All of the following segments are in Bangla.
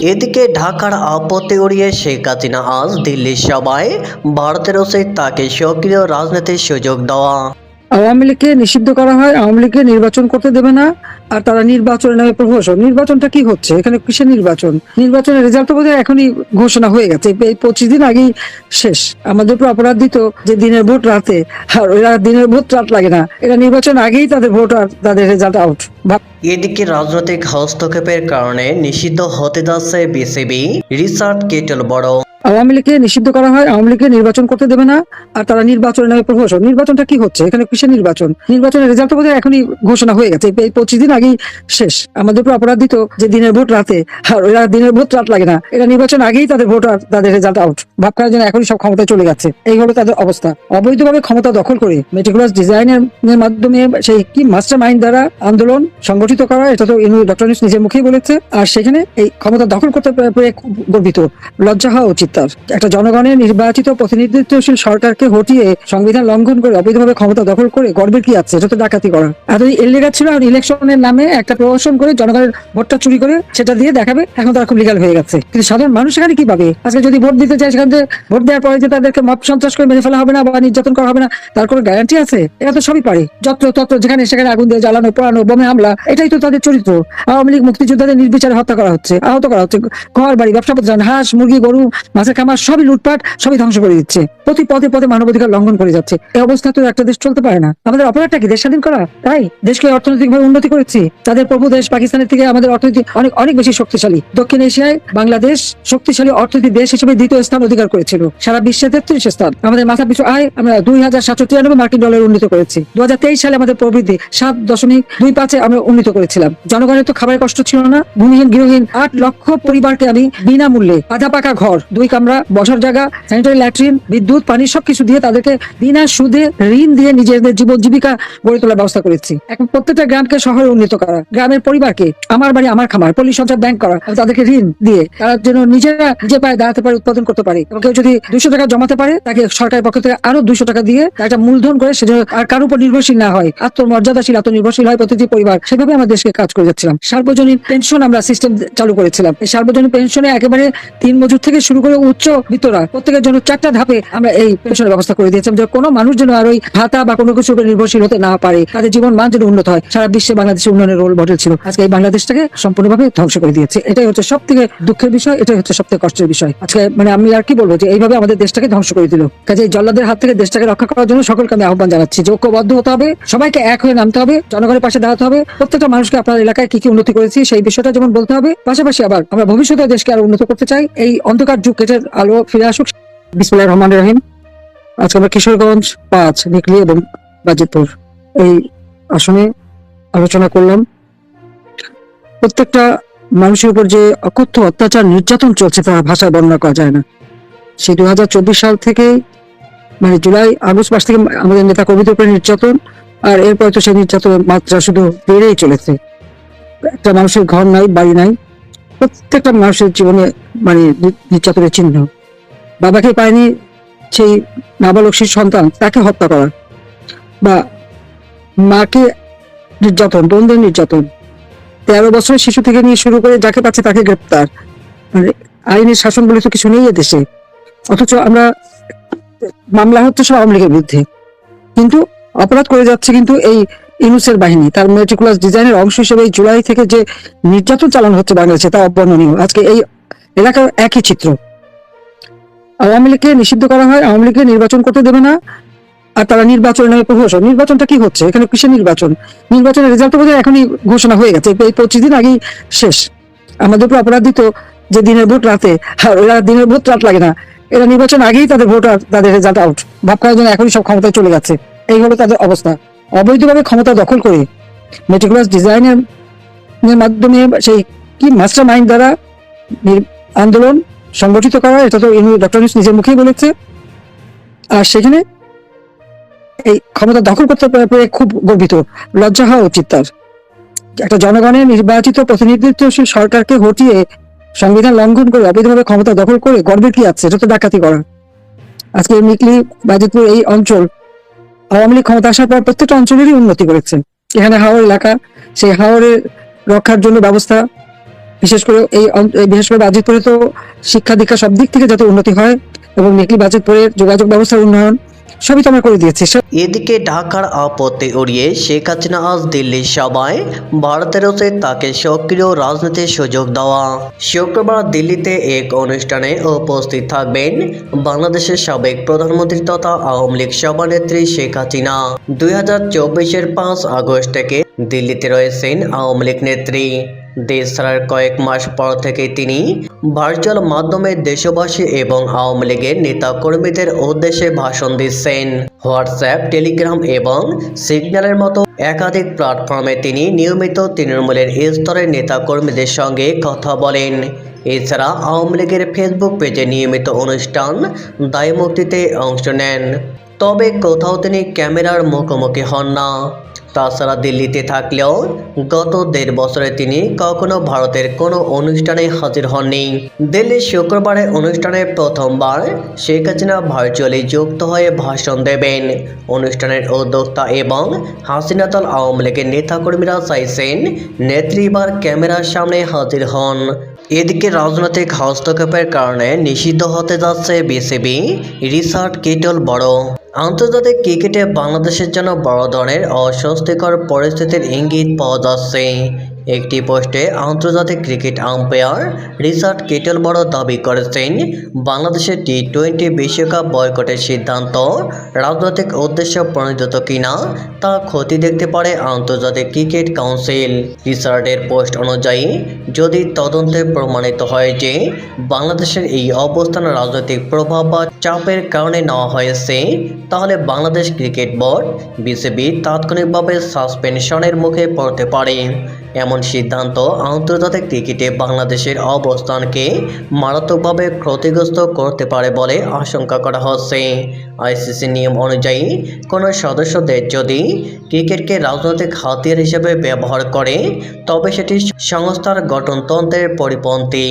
এদিকে ঢাকার আপত্তি উড়িয়ে শেখ হাসিনা আজ দিল্লির সভায়, ভারতের উচিত তাকে সক্রিয় রাজনীতির সুযোগ দেওয়া। আওয়ামী লীগকে নিষিদ্ধ করা হয়, আওয়ামী লীগকে নির্বাচন করতে দেবে না, আর তারা নির্বাচনের নামে প্রহসন। নির্বাচনটা কি হচ্ছে? এখানে কিসের নির্বাচন? নির্বাচনের রেজাল্ট বোধহয় এখনই ঘোষণা হয়ে গেছে। এই পঁচিশ দিন আগেই শেষ। আমাদের উপর অপরাধ দিত যে দিনের ভোট রাতে, আর এরা দিনের ভোট রাত লাগে না। এরা নির্বাচন আগেই তাদের ভোট আর তাদের রেজাল্ট আউট এদিকে রাজনৈতিক হস্তক্ষেপের কারণে নিষিদ্ধ হতে যাচ্ছে বিসিবি। রিচার্ড কেটল বড় আওয়ামী লীগকে নিষিদ্ধ করা হয়, আওয়ামী লীগকে নির্বাচন করতে দেবে না, আর তারা নির্বাচনের নামে প্রহসন। নির্বাচনটা কি হচ্ছে? এখানে কিসের নির্বাচন? নির্বাচনের রেজাল্ট বোধহয় এখনই ঘোষণা হয়ে গেছে। এই পঁচিশ দিন আগেই শেষ। আমাদের উপর অপরাধ দিত যে দিনের ভোট রাতে। আর এরা দিনের ভোট রাত লাগে না। এরা নির্বাচন আগেই তাদের ভোট আর তাদের রেজাল্ট আউট ভাব করার জন্য এখনই সব ক্ষমতায় চলে যাচ্ছে। এই হলো তাদের অবস্থা। অবৈধভাবে ক্ষমতা দখল করে মেটিকুলাস ডিজাইনের মাধ্যমে সেই কি মাস্টার মাইন্ড দ্বারা আন্দোলন সংগঠিত করা, এটা তো ডক্টর নিজের মুখেই বলেছে। আর সেখানে এই ক্ষমতা দখল করতে গর্বিত। লজ্জা হওয়া উচিত। তার একটা জনগণের নির্বাচিত প্রতিনিধিত্বশীল সরকারকে হটিয়ে সংবিধান লঙ্ঘন করে অবৈধভাবে ক্ষমতা দখল করে গর্বের কি আছে? এটা তো ডাকাতি করা। ওই এলিগা ছিল আর ইলেকশনের নামে একটা প্রহসন করে জনগণের ভোটটা চুরি করে সেটা দিয়ে দেখাবে, এখন তারা খুব লিগাল হয়ে গেছে। কিন্তু সাধারণ মানুষ এখানে কি পাবে? আজকে যদি ভোট দিতে চায়, সেখান থেকে ভোট দেওয়ার পরে যে তাদেরকে মব সন্ত্রাস করে মেরে ফেলা হবে না বা নির্যাতন করা হবে না, তার কোনো গ্যারান্টি আছে? এরা তো সবই পারে। যত্র তত্র যেখানে সেখানে আগুন দিয়ে জ্বালানো, পোড়ানো, বোমে হামলা, এটাই তো তাদের চরিত্র। আওয়ামী লীগ মুক্তিযোদ্ধাদের নির্বিচারে হত্যা করা হচ্ছে, আহত করা হচ্ছে। ঘর বাড়ি ব্যবসা প্রতিষ্ঠান হাঁস, মুরগি, গরু মাছের খামার সবই লুটপাট, সবই ধ্বংস করে দিচ্ছে। প্রতি পদে পদে মানবাধিকার লঙ্ঘন করে যাচ্ছে। এই অবস্থা তো একটা দেশ চলতে পারে না। আমাদের অপরাধটা কি দেশ স্বাধীন করা? তাই দেশকে অর্থনৈতিক ভাবে উন্নতি করেছি। তাদের প্রভু দেশ পাকিস্তানের থেকে আমাদের অর্থনীতি অনেক অনেক বেশি শক্তিশালী। দক্ষিণ এশিয়ায় বাংলাদেশ শক্তিশালী অর্থনীতি দেশ হিসেবে দ্বিতীয় স্থান অধিকার করেছিল। সারা বিশ্বে তেত্রিশ স্থান। আমাদের মাথা পিছু আয় আমরা দুই হাজার সাতশো তিরানব্বই মার্কিন ডলার উন্নীত করেছি। দু হাজার তেইশ সালে আমাদের প্রবৃদ্ধি সাত দশমিক দুই পাঁচে আমরা উন্নীত করেছিলাম। জনগণের তো খাবারের কষ্ট ছিল না। ভূমিহীন গৃহহীন আট লক্ষ পরিবারকে আমি বিনামূল্যে আধা পাকা ঘর, দুই কামরা বসার জায়গা স্যানিটারি ল্যাট্রিন বিদ্যুৎ, পানি সবকিছু দিয়ে তাদেরকে বিনা সুদে ঋণ দিয়ে নিজেদের জীবন জীবিকা গড়ে তোলার ব্যবস্থা করেছি। এখন প্রত্যেকটা গ্রামকে শহরে উন্নীত করা, গ্রামের পরিবারকে, আমার বাড়ি, আমার খামার, পল্লী সঞ্চয় ব্যাংক করা তাদেরকে ঋণ দিয়ে তারা যেন নিজেরা নিজে পায়ে দাঁড়াতে পারে, উৎপাদন করতে পারে। এবং কেউ যদি দুশো টাকা জমাতে পারে, তাকে সরকারের পক্ষ থেকে আরও দুশো টাকা দিয়ে একটা মূলধন করে সে আর কারোর উপর নির্ভরশীল না হয়, আত্মমর্যাদাশীল, আত্মনির্ভরশীল হয় প্রতিটি পরিবার। সেভাবে আমার দেশকে কাজ করে যাচ্ছিলাম। সার্বজনীন পেনশন আমরা সিস্টেম চালু করেছিলাম। এই সার্বজনীন পেনশনে একেবারে তিন মজুর থেকে শুরু করে উচ্চ বিত্তরা প্রত্যেকের জন্য চারটা ধাপে আমরা এই পেনশনের ব্যবস্থা করে দিয়েছিলাম যে কোনো মানুষ যেন আর ওই ভাতা বা কোনো উপর নির্ভরশীল হতে না পারে, তাদের জীবন মান যেন উন্নত হয়। সারা বিশ্বে বাংলাদেশের উন্নয়নের রোল মডেল ছিল। আজকে এই বাংলাদেশটাকে সম্পূর্ণভাবে ধ্বংস করে দিয়েছে। এটাই হচ্ছে সব থেকে দুঃখের বিষয়, এটাই হচ্ছে সব থেকে কষ্টের বিষয়। আজকে মানে আমি আর কি বলব যে এইভাবে আমাদের দেশটাকে ধ্বংস করে দিল। কাজে এই জল্লাদের হাত থেকে দেশটাকে রক্ষা করার জন্য সকলকে আমি আহ্বান জানাচ্ছি যে ঐক্যবদ্ধ হতে হবে, সবাইকে এক হয়ে নামতে হবে, জনগণের পাশে দাঁড়াতে হবে। প্রত্যেকটা মানুষকে আপনার এলাকায় কি কি উন্নতি করেছি সেই বিষয়টা যেমন বলতে হবে। পাশাপাশি আবার আমরা ভবিষ্যতে দেশকে আরও উন্নত করতে চাই। এই অন্ধকার যুগ কেটে আলো ফিরে আসুক। বিসমুল্লাহ রহমান রহিম। আজকে আমরা কিশোরগঞ্জ পাঁচ, নিকলি এবং বাজিতপুর এই আসনে আলোচনা করলাম। প্রত্যেকটা মানুষের উপর যে অকথ্য অত্যাচার, নির্যাতন চলছে তা ভাষায় বর্ণনা করা যায় না। সেই দু হাজার চব্বিশ সাল থেকে মানে জুলাই, আগস্ট মাস থেকে আমাদের নেতা কর্মীদের উপরে নির্যাতন, আর এরপরে তো সেই নির্যাতনের মাত্রা শুধু বেড়েই চলেছে। একটা মানুষের ঘর নাই, বাড়ি নাই। প্রত্যেকটা মানুষের জীবনে মানে নির্যাতনের চিহ্ন। বাবাকে পায়নি সেই নাবালক শিশু সন্তান, তাকে হত্যা করা বা মাকে নির্যাতন দ্বন্দ্বের নির্যাতন। তেরো বছরের শিশু থেকে নিয়ে শুরু করে যাকে পাচ্ছে তাকে গ্রেপ্তার। মানে আইনের শাসন বলে তো কিছু নেই দেশে। অথচ আমরা মামলা হচ্ছে সব আওয়ামী লীগের বিরুদ্ধে। কিন্তু অপরাধ করে যাচ্ছে কিন্তু এই ইনুসের বাহিনী। তার মেট্রিকুলাস ডিজাইনের অংশ হিসেবে জুলাই থেকে যে নির্যাতন চালানো হচ্ছে বাংলাদেশে, তা অবর্ণনীয়। আজকে এই এলাকার একই চিত্র। আওয়ামী লীগকে নিষিদ্ধ করা হয়, আওয়ামী লীগকে নির্বাচন করতে দেবে না, আর তারা নির্বাচনের নামে প্রহসন নির্বাচনটা কি হচ্ছে? এখানে কিসের নির্বাচন? নির্বাচনের রেজাল্ট বোধহয় এখনই ঘোষণা হয়ে গেছে। এই পঁচিশ দিন আগেই শেষ। আমাদের উপর অপরাধ দিত যে দিনের ভোট রাতে, আর এরা দিনের ভোট রাত লাগে না। এরা নির্বাচন আগেই তাদের ভোট তাদের রেজাল্ট আউট ভাব করার জন্য এখনই সব ক্ষমতায় চলে যাচ্ছে এই হলো তাদের অবস্থা। অবৈধভাবে ক্ষমতা দখল করে মেটিকুলাস ডিজাইনের মাধ্যমে সেই কি মাস্টার মাইন্ড দ্বারা আন্দোলন সংগঠিত করা, এটা তো ডক্টর নিজের মুখেই বলেছে। আর সেখানে এই ক্ষমতা দখল করতে পেরে খুব গর্বিত, লজ্জা হওয়া উচিত তার। একটা জনগণের নির্বাচিত প্রতিনিধিত্বশীল সরকারকে হটিয়ে সংবিধান লঙ্ঘন করে অবৈধভাবে ক্ষমতা দখল করে গর্বের কি আছে, এটা তো ডাকাতি করা। আজকে মিকলি, বাজিতপুর এই অঞ্চল আওয়ামী লীগ ক্ষমতা আসার পর প্রত্যেকটা অঞ্চলেরই উন্নতি করেছে। এখানে হাওড় এলাকা, সেই হাওড়ের রক্ষার জন্য ব্যবস্থা বিশেষ করে এই বিশেষ করে বাজিতপুরে তো শিক্ষা দীক্ষা সব দিক থেকে যাতে উন্নতি হয় এবং মেকলি বাজিতপুরের যোগাযোগ ব্যবস্থার উন্নয়ন, সবই তো করে দিয়েছি। এদিকে ঢাকার আপত্তি উড়িয়ে শেখ হাসিনা আজ দিল্লির সভায় ভারতের তাকে সক্রিয় রাজনীতির সুযোগ দেওয়া। শুক্রবার দিল্লিতে এক অনুষ্ঠানে উপস্থিত থাকবেন বাংলাদেশের সাবেক প্রধানমন্ত্রী তথা আওয়ামী লীগ সভানেত্রী শেখ হাসিনা। দুই হাজার চব্বিশের পাঁচ আগস্ট থেকে দিল্লিতে রয়েছেন আওয়ামী লীগ নেত্রী। দেশ ছাড়ার কয়েক মাস পর থেকে তিনি ভার্চুয়াল মাধ্যমে দেশবাসী এবং আওয়ামী লীগের নেতা কর্মীদের উদ্দেশ্যে ভাষণ দিচ্ছেন। হোয়াটসঅ্যাপ, টেলিগ্রাম এবং সিগন্যালের মতো একাধিক প্ল্যাটফর্মে তিনি নিয়মিত তৃণমূলের স্তরের নেতা কর্মীদের সঙ্গে কথা বলেন। এছাড়া আওয়ামী লীগের ফেসবুক পেজে নিয়মিত অনুষ্ঠান দায় মুক্তিতে অংশ নেন। তবে কোথাও তিনি ক্যামেরার মুখোমুখি হন না। তাছাড়া দিল্লিতে থাকলেও গত দেড় বছরে তিনি কখনো ভারতের কোনো অনুষ্ঠানে হাজির হননি। দিল্লির শুক্রবারে অনুষ্ঠানে প্রথমবার শেখ হাসিনা ভার্চুয়ালি যুক্ত হয়ে ভাষণ দেবেন। অনুষ্ঠানের উদ্যোক্তা এবং হাসিনা দল আওয়ামী লীগের নেতাকর্মীরা চাইছেন নেত্রীবার ক্যামেরার সামনে হাজির হন। এদিকে রাজনৈতিক হস্তক্ষেপের কারণে নিষিদ্ধ হতে যাচ্ছে বিসিবি রিসার্ট কেটল বড়। আন্তর্জাতিক ক্রিকেটে বাংলাদেশের জন্য বড় ধরনের অস্বস্তিকর পরিস্থিতির ইঙ্গিত পাওয়া যাচ্ছে। একটি পোস্টে আন্তর্জাতিক ক্রিকেট আম্পায়ার রিচার্ড কেটেল বড় দাবি করেছেন, বাংলাদেশের টি টোয়েন্টি বিশ্বকাপ বয়কটের সিদ্ধান্ত রাজনৈতিক উদ্দেশ্য প্রণোদিত কিনা তা ক্ষতি দেখতে পারে আন্তর্জাতিক ক্রিকেট কাউন্সিল। রিচার্ডের পোস্ট অনুযায়ী, যদি তদন্তে প্রমাণিত হয় যে বাংলাদেশের এই অবস্থান রাজনৈতিক প্রভাব বা চাপের কারণে নেওয়া হয়েছে, তাহলে বাংলাদেশ ক্রিকেট বোর্ড বিসিবি তাৎক্ষণিকভাবে সাসপেনশনের মুখে পড়তে পারে। এমন সিদ্ধান্ত আন্তর্জাতিক ক্রিকেটে বাংলাদেশের অবস্থানকে মারাত্মকভাবে ক্ষতিগ্রস্ত করতে পারে বলে আশঙ্কা করা হচ্ছে। আইসিসি নিয়ম অনুযায়ী কোনো সদস্যদের যদি ক্রিকেটকে রাজনৈতিক হাতিয়ার হিসেবে ব্যবহার করে, তবে সেটি সংস্থার গঠনতন্ত্রের পরিপন্থী।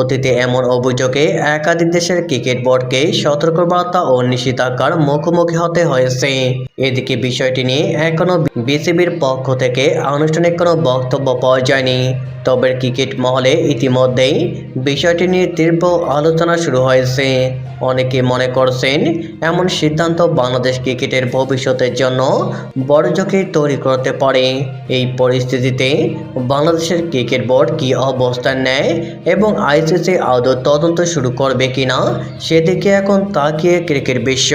অতীতে এমন অভিযোগে একাধিক দেশের ক্রিকেট বোর্ডকে সতর্কবার্তা ও নিষেধাজ্ঞার মুখোমুখি হতে হয়েছে। এদিকে বিষয়টি নিয়ে এখনও বিসিবির পক্ষ থেকে আনুষ্ঠানিক কোনো বক্তব্য পাওয়া যায়নি। তবে ক্রিকেট মহলে ইতিমধ্যেই বিষয়টি নিয়ে তীব্র আলোচনা শুরু হয়েছে। অনেকে মনে করছেন, এমন সিদ্ধান্ত বাংলাদেশ ক্রিকেটের ভবিষ্যতের জন্য বড় ঝুঁকি তৈরি করতে পারে। এই পরিস্থিতিতে বাংলাদেশের ক্রিকেট বোর্ড কি অবস্থান নেয় এবং আইসিসি আদৌ তদন্ত শুরু করবে কিনা, সেদিকে এখন তাকিয়ে ক্রিকেট বিশ্ব।